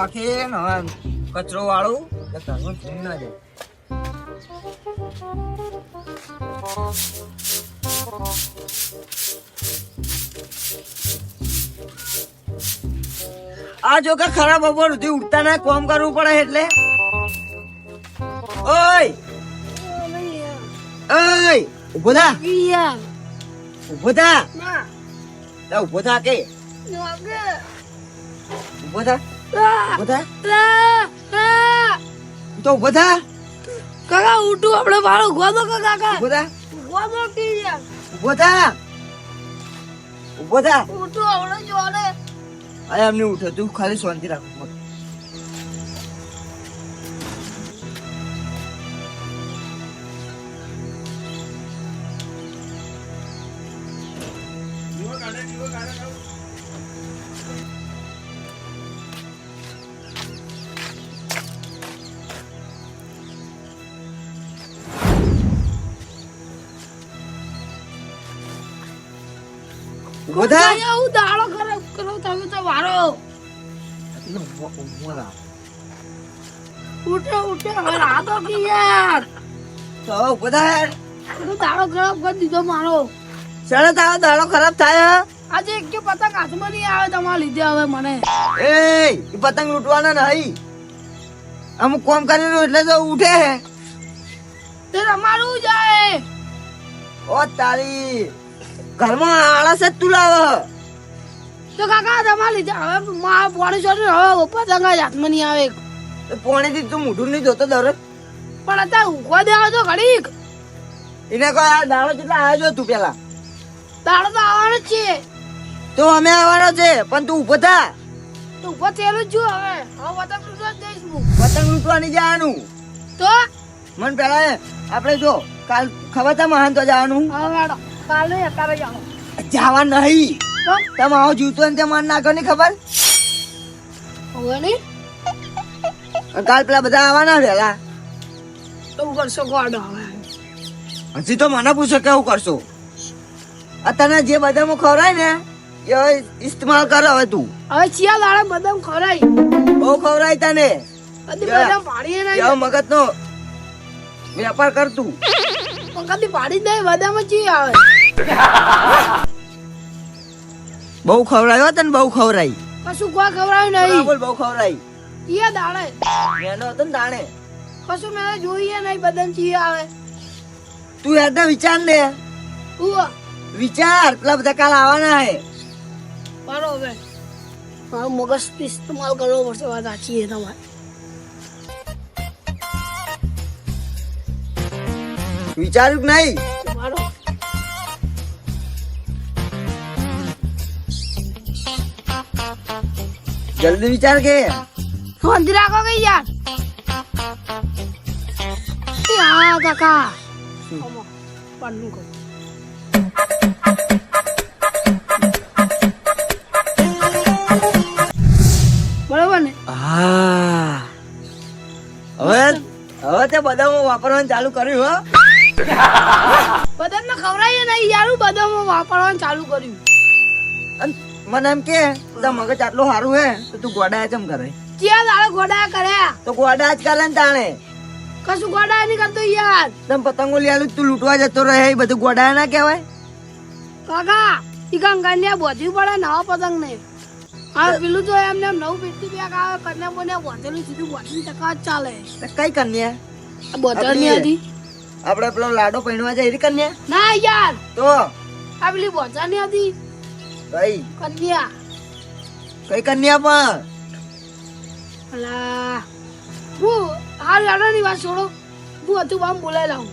નોખી કચરો વાળું ઘરમાં ના જાય. આ જો કે ખરાબ બપોર સુધી ઉઠતા ના કોમ કરવું પડે એટલે. ઓય! ઓય! ઊભો થા. ઊભો થા. ઊભો થા કે? ઊભો થા. ઊભો થા તો ઊભો થા કાકા ઉઠું આપણે મારો ગોદો કાકા? ઊભો થા ગોદો કી યાર ઊભો થા ઊભો થા ઉઠું આપણે જોડે આ એમને ઉઠે તું ખાલી શાંતિ રાખ. કાકા, હું દાડો ખરાબ કરો તમે તો ઊભો ઉઠો ઉઠો હવે રાતો કી યાર. તો. હું દાડો ખરાબ કરી દીધો મારો. શરત તારો દાડો ખરાબ થાય આજે એક પતંગ હાથમાં નહીં આવે તમારા લીધે હવે મને. એ પતંગ લૂંટવાના નહીં. અમુક કોમ કરેલું એટલે તો ઉઠે. તે તમારું જાય ઓ તારી. ઘરમાં આળસ જ તું લાવે. તો કાકા તમારે લીધે હવે મા પોણી છોડી હવે પતંગ હાથમાં નહીં આવે. પોણીથી તું મોઢું નહીં જોતો દરરોજ? પણ અત્યારે ઊંઘવા દેવા તો ઘડીક. એને કહો આ દાડો કેટલા આવ્યો જો તું પેલા? દાડો તો આવવાનો જ છે. તો અમે આવવાનો છે પણ તું ઊભો થા. તું ઊભો થયેલું જ છું હવે. હવે પતંગ લૂંટવા જ દઈશ હું. પતંગ લૂંટવાની જવાનું. તો? મને પેલા આપણે જો કાલ ખબર તા મહાન તો જવાનું. હવે કાલે અત્યારે જાઓ જવા નહીં. તમે આવો જૂતો ને ત્યાં માર નાખો ને ખબર? નહીં? કાલ પેલા બધા આવવાના વેલા તો હું કરશો ગોડ હવે હજી તો મને પૂછો કેવું કરશો? આ તને જે બદામો ખવડાય ને એ હવે ઇસ્તેમાલ કર હવે તું. હવે ચિયા લાડે બદામ ખવરાય બહુ ખવડાય તને. મગજ નો વેપાર કર તું. કદી પાડી દે બદામ ચી આવે. બહુ ખવડાયો તને બહુ ખવડાય કશું કોઈ ખવડાયું નહીં. બોલ બહુ ખવડાય ચિયા દાણે મેનો હતો ને દાણે. કશું મેં જોઈએ નહીં બદન ચી આવે. તું યાર વિચાર લે. વિચાર પેલા બધા કાલ આવવાના હે. પારો હવે. મારો મગજ ઇસ્તેમાલ કરવો પડશે વાત સાચી છે તમારે. વિચાર્યું કે નહીં? મારો જલ્દી વિચાર કે. શાંતિ રાખો કે યાર. આ કાકા. આમાં પાડનું કહું બરોબર ને? હા. હવે હવે તે બદામો વાપરવાનું ચાલુ કર્યું હો. બદામને ખવડાવીએ નહીં યાર બદામ વાપરવાનું ચાલુ કર્યું. મને એમ કે તારા મગજ આટલું સારું હે તો તું ગોડા ચમ કરે? ક્યાં દાડે ગોડા કર્યા તો ગોડા જ કરે ને તાણે. કશું ગોડા નહીં કરતો યાર. તમ પતંગો લેલું તું લૂંટવા જતો રહે એ બધું ગોડા ના કહેવાય? કાકા ઈ કંકન્યા બોધવી પડે નવા પતંગ ને હા પેલું તો એમને નવું પેટી બેગ આવે કન્યા બોને બોધેલું સીધું બોધી ટકા ચાલે. કઈ કન્યા? આ આપણી હતી. આપડે પેલો લાડો પહેણવા જાય એરી કન્યા? ના યાર. તો? આ પેલી બોધવાની હતી. કઈ? કન્યા. કઈ કન્યા પણ? અલા હું હાલ લાડવાની વાત છોડો. હું હતું આમ બોલાઈ લાવું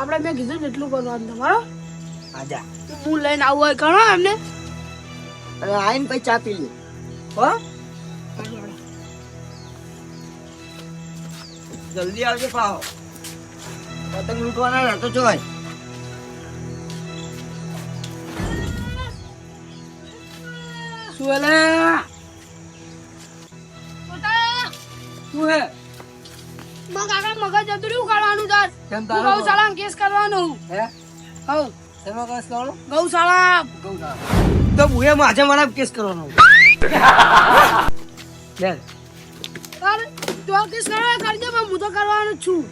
આપણે મેં કીધું ને એટલું કરવાનું તમારો આજા. હું લઈને આવું હોય કરો એમને. અને આઈને પછી ચા પી લે. હો? જલ્દી આવજો પાહો. પતંગ લૂંટવાના રહેતો જોય તો હું એ મારા કેસ કરવાનો બેન તો કેસ કરવા કરજે હું તો કરવાનો છું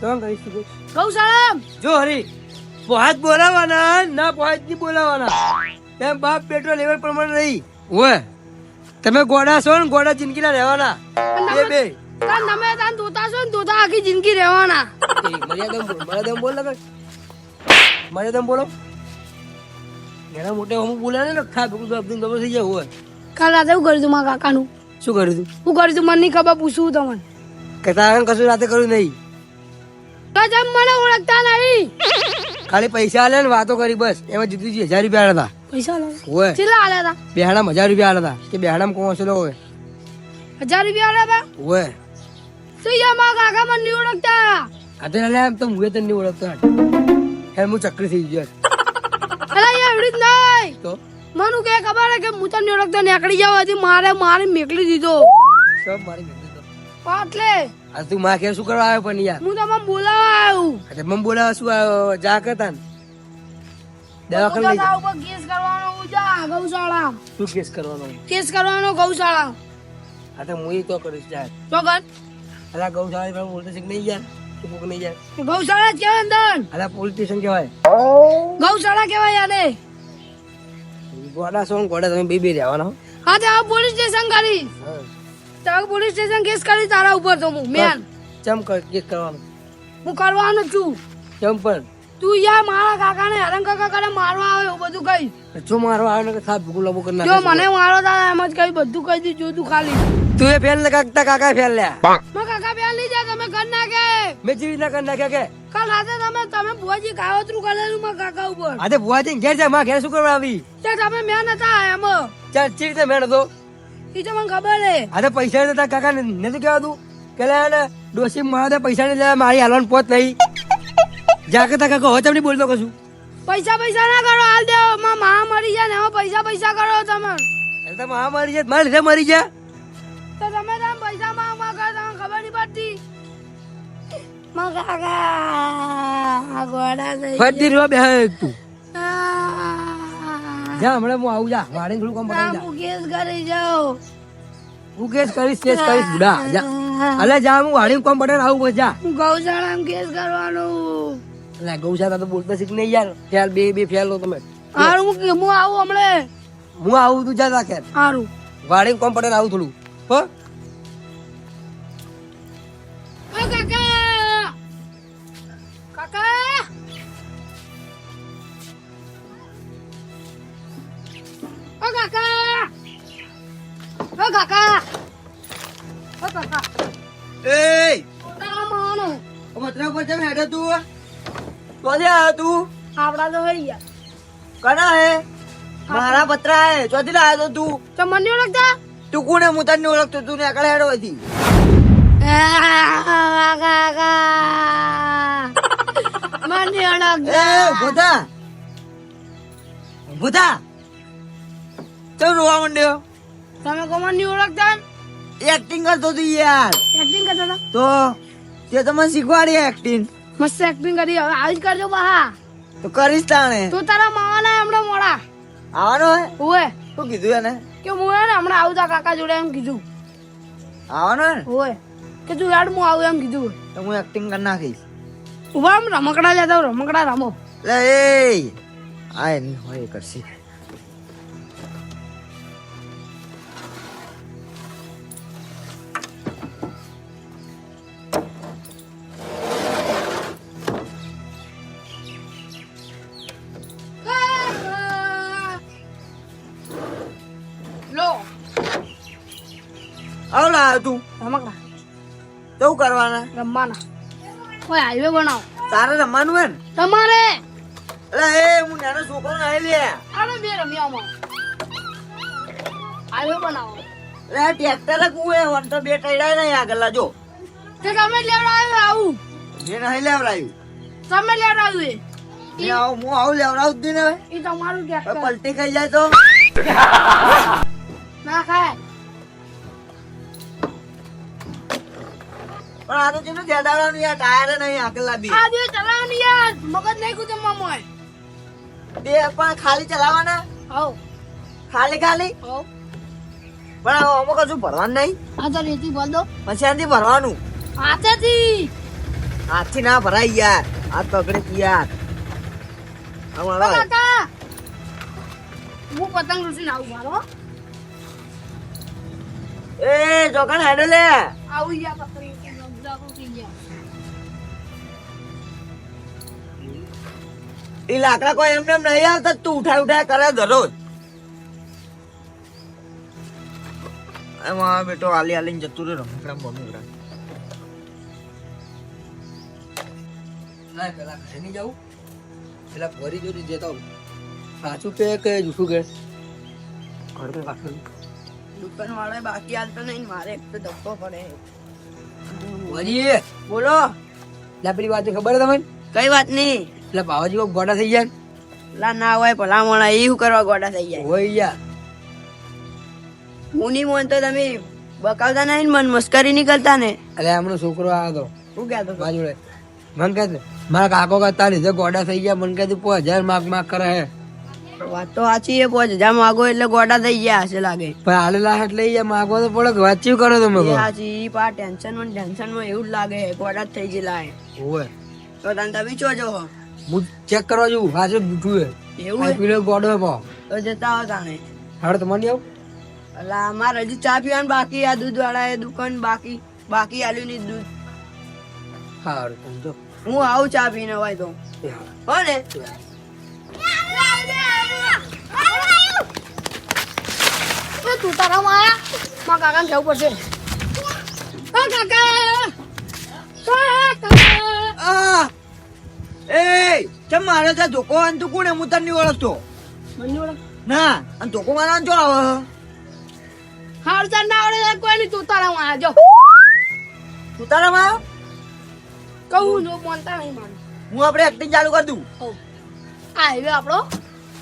તો કરીશ તું ગૌશાળા જો હરી પહોંચ બોલાવાના ના પહોંચ નહીં બોલાવાના તેમ બાપ પેટ્રોલ લેવલ પ્રમાણે નહીં ઓય તમે ગોડા છો ને ગોડા જિંદગીના રહેવાના. બે બે. તમે તાન તોતા છો ને તોતા આખી જિંદગી રહેવાના. મર્યાદા બોલ મર્યાદા બોલ લગન. મર્યાદા બોલો. એના મોટે હું બોલ્યા ને ખા ભેગું તો અબ્દુલ ખબર થઈ જાય હોય કાલ રાતે હું કર્યું તું મારા કાકાનું? શું કર્યું તું હું કર્યું તું મને નહીં ખબર પૂછવું તમને. કેતા તારે કશું રાતે કર્યું નહીં. તો જેમ મને ઓળખતા નહીં ખાલી પૈસા આલે ને વાતો કરી બસ. એમાં જીતી હજાર રૂપિયા આલ્યા પૈસા લો કેટલા આલ્યા હતા બેહાડામાં હજાર રૂપિયા આલ્યા હતા કે બેહાડામાં કોણ હશે હજાર રૂપિયા આલ્યા હતા ઓય યાર મારા કાકા મને નહીં ઓળખતા? આજે લે તો હું તને નહીં ઓળખતો હેર હું ચક્રી થઈ ગયો અરે યાર એવડી જ નહીં. તો? મનુ કે ખબર હે કે હું તને ઓળખતો નીકળી જાવ હતી મારે મારે મેકલી દીધો. સબ મારી મહેનત તો. એટલે આ તું માં કે શું કરવા આવ્યો પણ યાર? હું તમને બોલાવા આવ્યું. આજે મને બોલાવા શું આવ્યો? જા કરતા ને. દવાખાને લઈ જા. કેસ કરવાનો ઉજા ગૌશાળા. શું કેસ કરવાનો? કેસ કરવાનો ગૌશાળા. હા તો હું તો કરીશ યાર તો કર. અલા ગૌશાળા પર બોલતો છે કે નહીં યાર તું કોક નહીં યાર ગૌશાળા જ કહેવાય અંદર અલા પોલીસ સ્ટેશન કહેવાય? ગૌશાળા કહેવાય યાર. ગોડા સોન ગોડા તમે બે બે રહેવાના હા. તે આ પોલીસ સ્ટેશન કરી હા. પોલીસ સ્ટેશન કેસ કરી તારા ઉપર તો હું મેન. ચમ કર કેસ કરવાનો? હું કરવાનો છું. ચમ પણ તું યાર મારા કાકાને હરણ કાકા કરે મારવા આવે એવું બધું કઈ. જો મારવા આવે ને સાહેબ ભૂકું લાંબુ કરી જો મને મારો તારા એમ જ કઈ બધું કહી દીધું તું ખાલી. તું એ ફેલ કાકતા કાકા ફેલ લે મારા કાકા ફેલ લઈ જાય તમે કર નાખે. મેં જીવી ના કરી નાખે કે? કાલ રાતે તમે તમે ભુવાજી કાવતરું કરેલું મારા કાકા ઉપર. આજે ભુવાજી ઘેર જા માં ઘેર શું કરવા આવી? તે તમે મેં નતા એમ. ચાલ ચી રીતે મેળ હતો એ તો મને ખબર હે આજે પૈસા નતા કાકા ને નથી કહેવા તું કે લે ને ડોસી મારા દે પૈસા ને લે મારી હાલવાનું પોત નહીં. જાગતા કાકો હોય તમને બોલતો કશું પૈસા પૈસા ના કરો હાલ દે માં મા મરી જાય ને એમાં પૈસા પૈસા કરો તમે. અરે તો મા મારી જાય મારે લીધે મરી જાય તો તમે તમે પૈસા મા માંગ કરો તમને ખબર નહીં પડતી. મગાગા ગોડા થઈ ફરી રૂપિયા બે તું. જા હમણાં હું આવું જા વાડે થોડું કામ પતાવી જા. મુકેશ કેસ કરી હું કેસ કરીશ કેસ કરીશ બુડા જા. અલે જા હું વાડીને કામ પટાઈને આવું જા. હું ગૌશાળા કેસ કરવાનું. અલે ગૌશાળા તો બોલતા શીખ નહીં યાર. ફેલ બે બે ફેલ તમે. હારું હું કે- હું આવું હમણે. હું આવું તું જા રાખે હારું. વાડીને કામ પટાઈને આવું થોડું. હો? આવ્યો તું? આપડા તો હઈ ગયા કના હે? મારા પતરા હે. ચોથી લાયો તો તું. તો મને ઓળખતા? તું કોને હું તને ઓળખતો? તું ને આગળ હેડો હતી મને ઓળખતા. રોવા માંડ્યો? તમે કોમનની ઓળખતા? એક્ટિંગ કરતો તું યાર. એક્ટિંગ કરતો તો? તે? તમને શીખવાડી એક્ટિંગ મસ્ત એક્ટિંગ કરી. હવે આવી જ કરજો બહા તો કરીશ તાણે. તું તારા માવાના હમણાં મોડા. આવવાનો હે? ઓએ શું કીધું એને? કે હું હે ને હમણાં આવું તા કાકા જોડે એમ કીધું. આવવાનો હે ઓએ કે તું યાર હું આવું એમ કીધું. તો હું એક્ટિંગ કરી નાખીશ. ઊભા આમ રમકડા લેતા રમકડા રમો. લે એ. આ એની હોય કરશે. શું રમવાના. ઓય હાઈવે બનાવો. તારે રમવાનું હે ને? તમારે? એટલે એ હું નાનો છોકરો નહીં લે આને બે રમ્યામાં હાઈવે બનાવો. એટલે ટ્રેક્ટર કુએ વન તો બે ટૈડા નહીં આગળ જો. તે તમે લેવડાવ્યું આવું? જે નહીં લેવડાવ્યું. તમે લેવડાવ્યું એ? આવું હું આવું લેવડાવું જ નહીં હવે. એ તમારું ટ્રેક્ટર પલટી ખાઈ જાય તો. ના ખાય. પણ આ તો જેનું જડાવવાનું યાર ટાયર નહીં આગળ બી. આ દિવસ ચલાવવાની યાર મગજ નહીં કુતમ મોય બે પણ ખાલી ચલાવવાના? હવ. ખાલી ખાલી? હવ. પણ અમુક કશું ભરવાનું નહીં? આ તો રેતી ભર દો. પછી આથી ભરવાનું. હાથેથી. હાથથી ના ભરાય યાર. હાથ તગડે યાર. કાકા હું પતંગ રૂસી આવું મારો. એ ચોકણ હેડે લે. આવું ગયા પતંગ એ લાકડા કોઈ એમને નહીં આવતા તું ઉઠાય ઉઠાય કરે દરરોજ. એમાં બેટો આલી આલીને જતું રહ્યો રમકડા બમકડા. ના પેલા ઘરે નહીં જાઉં. પેલા ફરી જોડી જતા હું સાચું કે કે જૂઠું કે? ઘર પે રાખેલું દુકાન વાળા બાકી હાલતો નહીં મારે એક તો ધક્કો પડે. બોલો. પેલી વાત ખબર તમને? કઈ વાત નહીં. એટલે બાવાજી કોઈ ગોડા થઈ જાય લા ના હોય ભલા મોણા એ શું કરવા ગોડા થઈ જાય? હોય યાર હું નહીં મોન તો તમે બકાવતા નહીં મન મસ્કરી નહીં કરતા ને? અરે હમણાં છોકરો આવ્યો હતો શું કહેતો બાજુડે મન કહે છે, મારા કાકો કરતા લીધે ગોડા થઈ ગયા. મન કહે છે, પાંચ હજાર માગ માગ કરે હે. વાત તો સાચી છે પોચ હજાર માગો એટલે ગોડા થઈ ગયા હશે લાગે. પણ હાલે લાહટ લઈ ગયા માગો તો પડે વાતચીત કરો તમે સાચી પા ટેન્શનમાં ટેન્શનમાં એવું જ લાગે ગોડા જ થઈ ગયેલા. હોય. તો તને તમે ચો જો હું ચેક કરવા જઉં હાજર બીઠું હે એવું પીલો ગોડો પો તો જતા હો તાણે. હાડ તમારે આવું. અલા મારે હજી ચા પીવાનું બાકી આ દૂધ વાળા એ દુકાન બાકી બાકી આલ્યું નહીં દૂધ. હારું સમજો હું આવું ચા પીને હોય તો. હો ને. તું તારા માયા? મા કાકા જવું પડશે. કાકા. કાકા. આ. એ કેમ મારે ત્યાં ધોકો આન તું કોને હું તને ઓળખતો ના અને ધોકો મારા ચો આવે હાર ચાલ ના આવડે કોઈ નહીં તું તારા માં આજો તું તારામાં આવ્યો? કહું જો બોલતા નહીં મારું. હું આપણે એક્ટિંગ ચાલુ કરી દઉં. આ હવે આપણો?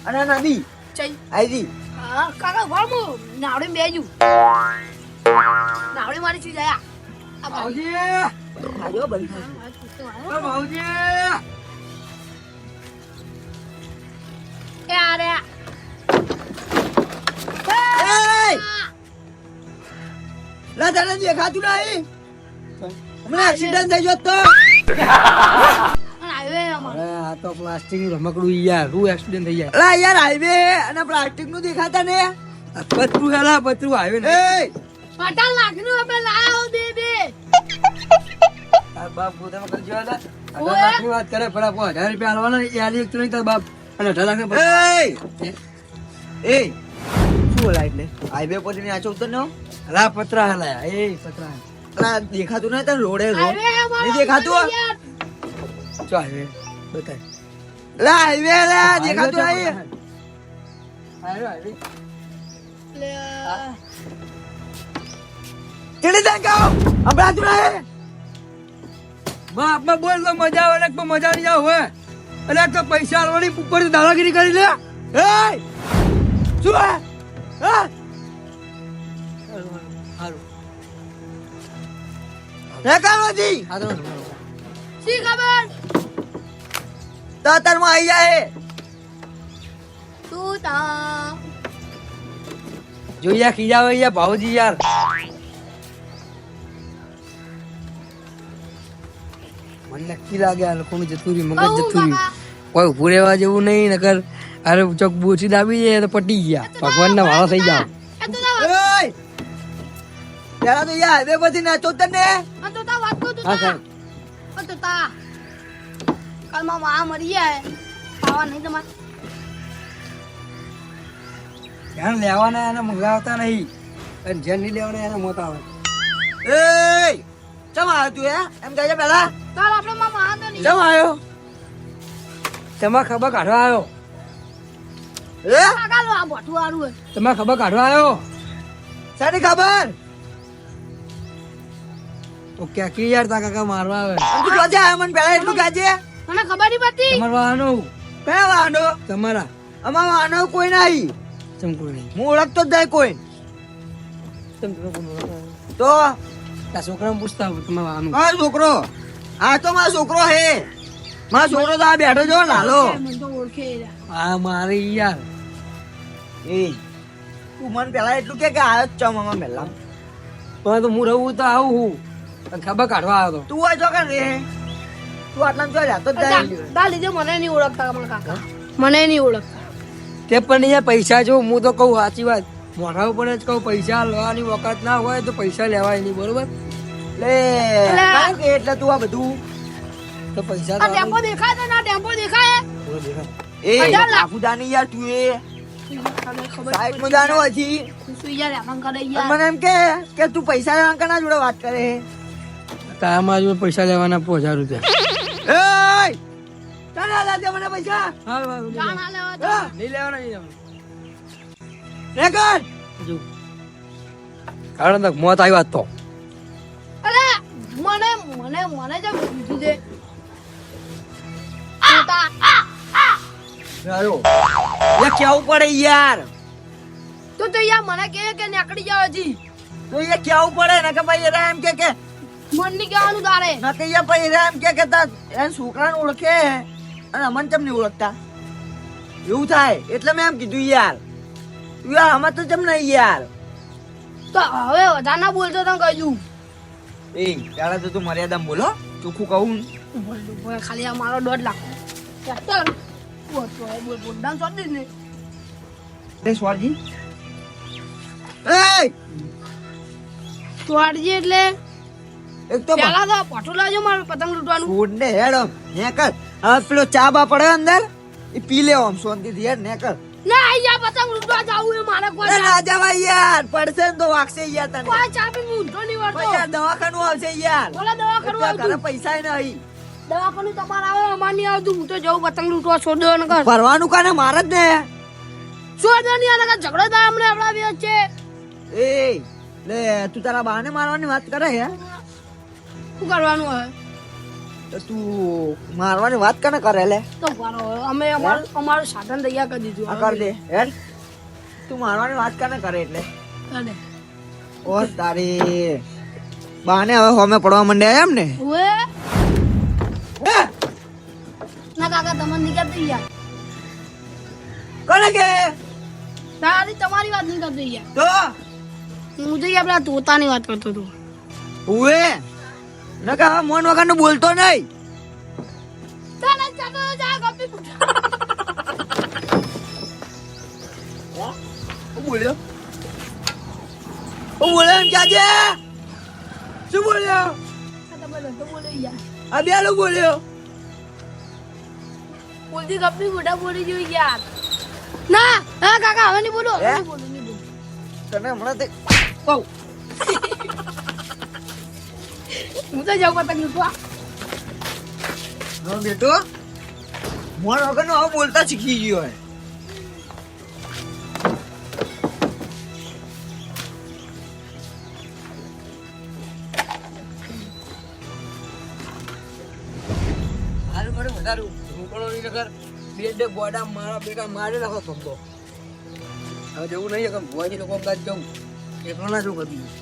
અને નદી. ચઈ આઈ હા કાકા વાળ નાવડે બેજુ નાવડે મારી ચીજ આયા આ. ભાઈ. ભાઉજી આજો બંધ આ કૂતરો ઓ આવ્યો. ભાઉજી એ આ. રે આ. એ લા તને દેખાતું નહીં હમણાં એક્સિડન્ટ થઈ ગયો તો? આ હાઈવે અમારો. અરે આ તો પ્લાસ્ટિકનું રમકડું યાર શું એક્સિડન્ટ થઈ જાય? લા યાર હાઈવે અને પ્લાસ્ટિકનું દેખાતા ને? પતરું હેલા પતરું આવે ને. એ પટાલ આપણે બાપ કરી જેવા હતા વાત કરે પેલા પાંચ હજાર રૂપિયા આલવાના એ આલી એકતો નહીં તાર બાપ. અને અઢાર લાખ ને એ! એ! શું બોલા એટલે? હાઈવે પરની આચો ઉતર નો હલા પતરા હલા એ પતરા. અલા દેખાતું નહીં તને રોડે રોડ? નહીં દેખાતું. ચો હાઈવે? બતાય. લા હાઈવે લા દેખાતું નહીં? હાઈવે? હાઈવે લે. કેડી કહો હમણાં તું નહીં? બાપમાં બોલ તો મજા આવે ને મજા નહીં આવે એક તો પૈસા આલવાની ઉપર દાદાગીરી કરી લે. એ શું હે? હારું કામજી હા શી ખબર? અત્યારમાં આવી જાય તું તા ખીજાવે યાર ભાઉજી યાર. મને નક્કી લાગે આ લોકોનું જતું રહ્યું મગજ જતું રહ્યું. કોઈ ઉભું રહેવા જેવું નહીં નકર અરે ચોક બોચી દાબી જાય તો પટી ગયા. ભગવાન ના વાળો થઈ જાવ પેલા તો યાર હાઈવે પછી ના ચોતર તું હા સાહેબ. આ કાલમાં મા મરી જાય. પાવા નહીં તમારે. ધ્યાન લેવાના એને મંગાવતા નહીં. અને જેન નહીં લેવાના એને મોતા આવે. એ ચમ આવ્યો તું એમ કહેજે પેલા કાલ આપણે મામા નહીં. ચમ આવ્યો? તમારે ખબર કાઢવા આવ્યો? એ કાકા લો આ બોઠું આરું હોય. ખબર કાઢવા આવ્યો? સાની ખબર? તો ક્યાંકી યાર તા કાકા મારવા આવે? તું કાજે આ મને પેલા એટલું કાજે મને ખબર નહીં પડતી. તમારા વાહનો? પેલા વાહનો? તમારા? અમાર વાહનો કોઈ નહીં. ચમકું નહીં? હું ઓળખતો જ નહીં કોઈ. તમ તમે કોણ ઓળખો? તો આ છોકરાને પૂછતા તમે વાનું વાહનું છોકરો. આ તો મારો છોકરો હે. મારો છોકરો તો આ બેઠો જો લાલો. હા તો ઓળખે એ. રહ્યા. આ મારી યાર. એ તું મને પેલા એટલું કે કે આયો જ ચમ આમાં મેલા પણ તો હું રહું તો આવું હું. તને ખબર કાઢવા આવ્યો તું. આ જો કે રે. તું આટલા જો જાતો તા લીધે મને નહીં ઓળખતા કાકા. મને નહીં ઓળખતા. તે પણ યાર પૈસા જો હું તો કહું સાચી વાત. મોઢા ઉપર જ કહું પૈસા લેવાની વખત ના હોય તો પૈસા લેવાય નહીં બરોબર? લે કારણ કે એટલે તું આ બધું તો પૈસા તો ટેમ્પો દેખાય તો ના ટેમ્પો દેખાય. એ હજાર લાખ. યાર તું એ. મજાનું. હજી. તું સુઈ જા રેવાન કરે અને યાર મને એમ કે કે તું પૈસા લેવા કના જોડે વાત કરે? તારામાં જો પૈસા લેવાના પાંચ હજાર રૂપિયા ચાલ આ મને પૈસા. નહીં લેવાના. નહીં લેવાના. નહીં લેવાના રે કર જો. કારણ તક મોત આવી વાત તો. અરે મને મને મને એ કેવું પડે યાર? તો તો યાર મને કે કે નીકળી જાવ હજી. તો એ કેવું પડે ને કે ભાઈ એમ કે કે મનની કહેવાનું તારે? ના કે યાર ભાઈ એમ કે કે એ છોકરાને ઓળખે અને અમન ચમ નહીં ઓળખતા? એવું થાય. એટલે મેં એમ કીધું યાર. યાર આમાં તો ચમ નહીં યાર. તો હવે વધારે ના બોલતો તને કહ્યું એ ત્યારે તો તું મર્યાદા બોલો ચોખ્ખું કહું. ખાલી આ મારો દોઢ લાખ. સ્વારજી. એટલે એક તો પેલા તો પટુ લાવજો મારું પતંગ લૂંટવાનું. ફૂડ ને હેડ હવે પેલો ચા બા પડે અંદર એ પી લેવો આમ શાંતિથી હેડ ને કર ના જા પતંગ લૂંટવા જાવું એ મારે કોઈ ના જવાય યાર પડશે તો વાગશે યાર તને. કોઈ ચાપી હું નહીં વળતો. યાર દવાખાનું આવશે યાર. બોલા દવાખાનું આવતું. પૈસા નહીં. દવાખાનું તમારે આવે અમાર નહીં આવતું. હું તો જઉં પતંગ લૂંટવા છોડ ને કર ભરવાનું કાને મારે જ ને? છોડ નહીં અને ઝઘડો થાય અમને આપણા બે છે એ લે તું તારા બાને મારવાની વાત કરે હે? શું કરવાનું હવે? તો તું મારવાની વાત કને કરે લે? તો અમે અમારું અમારું સાધન તૈયાર કરી દીધું આ કર દે. હેડ તું મારવાની વાત કને કરે એટલે? કર. ઓ તારી. બાને હવે હોમે પડવા માંડ્યા એમ ને? ઓએ? હે? ના કાકા તમને નહીં કરતી યાર. કોને કે? તારી તમારી વાત નહીં કરતો યાર. તો? હું તો આપણા તોતાની વાત કરતો હતો. ઉએ નકા હવે મોન વગરનું બોલતો નહીં. બોલ્યો? બોલ્યો એમ ક્યાં છે? શું બોલ્યો? આ બે બોલ્યો. બોલતી ગપી મોટા બોલી જોઈ યાર. ના હા કાકા હવે નહીં બોલો તને હમણાં તે કહું હું તો જાઉં પતંગ લૂંટવા હા બેટો મોન વગરનું હવે બોલતા શીખી ગયો હે હારું કરે વધારે રોકડો નહીં નકર બે બે ગોડા મારા બેટા મારી નાખો ધંધો હવે જવું નહીં કે ભુવાજી લોકો અમદાવાદ જવું એકલો ના જવું કદી